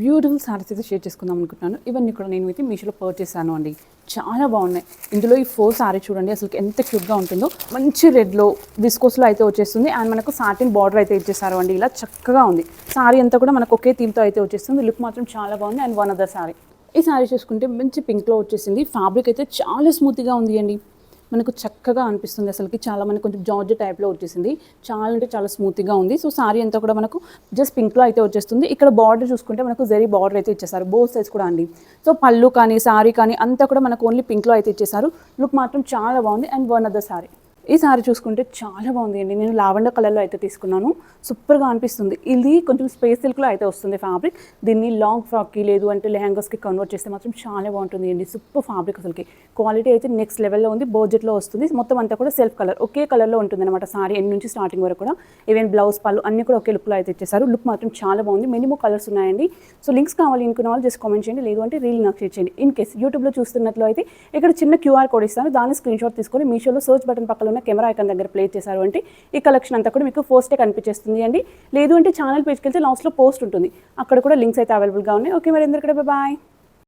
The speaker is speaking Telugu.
బ్యూటిఫుల్ సారీస్ అయితే షేర్ చేసుకుందాం అనుకుంటున్నాను. ఇవన్నీ కూడా నేను అయితే మీషోలో పర్చేస్ చేశాను అండి. చాలా బాగున్నాయి. ఇందులో ఈ ఫోర్ సారీ చూడండి అసలు ఎంత క్యూట్గా ఉంటుందో. మంచి రెడ్లో విస్కోస్లో అయితే వచ్చేస్తుంది. అండ్ మనకు సాటిన్ బార్డర్ అయితే ఇచ్చేసారు అండి. ఇలా చక్కగా ఉంది. సారీ అంతా కూడా మనకు ఒకే థీమ్తో అయితే వచ్చేస్తుంది. లుక్ మాత్రం చాలా బాగుంది. అండ్ వన్ అదర్ సారీ ఈ సారీ చూసుకుంటే మంచి పింక్లో వచ్చేసింది. ఫ్యాబ్రిక్ అయితే చాలా స్మూత్గా ఉంది అండి. మనకు చక్కగా అనిపిస్తుంది అసలుకి. చాలా మనకు కొంచెం జార్జ్ టైప్లో వచ్చేసింది. చాలా అంటే చాలా స్మూత్గా ఉంది. సో సారీ అంతా కూడా మనకు జస్ట్ పింక్లో అయితే వచ్చేస్తుంది. ఇక్కడ బార్డర్ చూసుకుంటే మనకు జరీ బార్డర్ అయితే ఇచ్చేసారు. బోత్ సైజ్ కూడా అండి. సో పళ్ళు కానీ సారీ కానీ అంతా కూడా మనకు ఓన్లీ పింక్లో అయితే ఇచ్చేసారు. లుక్ మాత్రం చాలా బాగుంది. And one other sari. ఈ సారీ చూసుకుంటే చాలా బాగుంది అండి నేను లావెండర్ కలర్లో అయితే తీసుకున్నాను. సూపర్గా అనిపిస్తుంది. ఇది కొంచెం స్పేస్ సిల్క్లో అయితే వస్తుంది ఫ్యాబ్రిక్. దీన్ని లాంగ్ ఫ్రాక్కి లేదు అంటే లెహంగాస్కి కన్వర్ట్ చేస్తే మాత్రం చాలా బాగుంటుంది అండి సూపర్ ఫ్యాబ్రిక్ అసలుకి. క్వాలిటీ అయితే నెక్స్ట్ లెవెల్లో ఉంది. బడ్జెట్లో వస్తుంది. మొత్తం అంతా కూడా సెల్ఫ్ కలర్. ఒకే కలర్లో ఉంటుంది అనమాట సారీ ఎండ్ నుంచి స్టార్టింగ్ వరకు కూడా. ఈవెన్ బ్లౌజ్ పళ్ళు అన్ని కూడా ఒకే లుక్లో అయితే ఇచ్చేసారు లుక్ మాత్రం చాలా బాగుంది. మినిమం కలర్స్ ఉన్నాయండి. సో లింక్స్ కావాలి అనుకున్న వాళ్ళు జస్ట్ కామెంట్ చేయండి. లేదు అంటే రీల్ నాకు షేర్ చేయండి. ఇన్ కేస్ యూట్యూబ్లో చూస్తున్నట్లు అయితే ఇక్కడ చిన్న క్యూఆర్ కోడ్ ఇస్తాను. దాన్ని స్క్రీన్ షాట్ తీసుకొని మీషోలో సర్చ్ బటన్ పక్కన ఉన్న కెమెరా ఐకన్ దగ్గర ప్లే చేశారు అంటే ఈ కలెక్షన్ అంతా కూడా మీకు పోస్టే కనిపించేస్తుంది అండి. లేదు అంటే ఛానల్ పేజ్కి వెళ్తే లాస్ట్లో పోస్ట్ ఉంటుంది. అక్కడ కూడా లింక్స్ అయితే అవైలబుల్గా ఉన్నాయి. ఓకే మరి ఎందుకంటే బాయ్